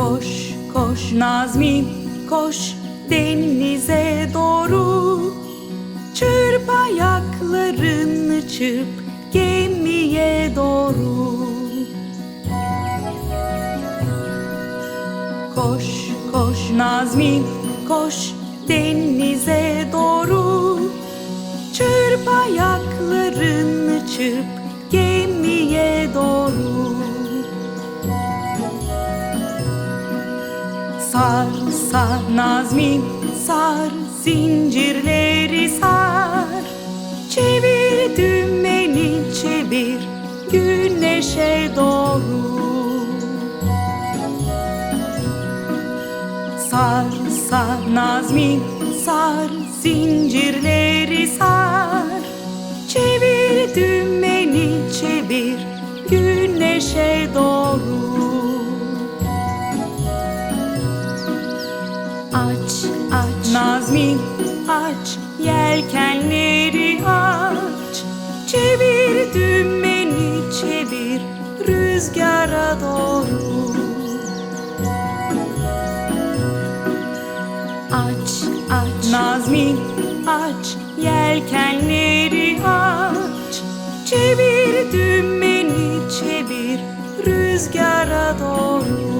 Koş koş. Nazmi koş denize doğru. Çırp ayaklarını çırp gemiye doğru. Koş koş. Nazmi koş denize doğru. Çırp ayaklarını çırp Sar sar Nazmi sar zincirleri sar. Çevir dümeni çevir güneşe doğru. Sar sar Nazmi sar zincirleri sar. Çevir dümeni çevir güneşe doğru Aç aç. Nazmi aç. Yelkenleri aç. Çevir dümeni çevir. Rüzgara doğru. Aç aç. Nazmi aç. Yelkenleri aç. Çevir dümeni çevir. Rüzgara doğru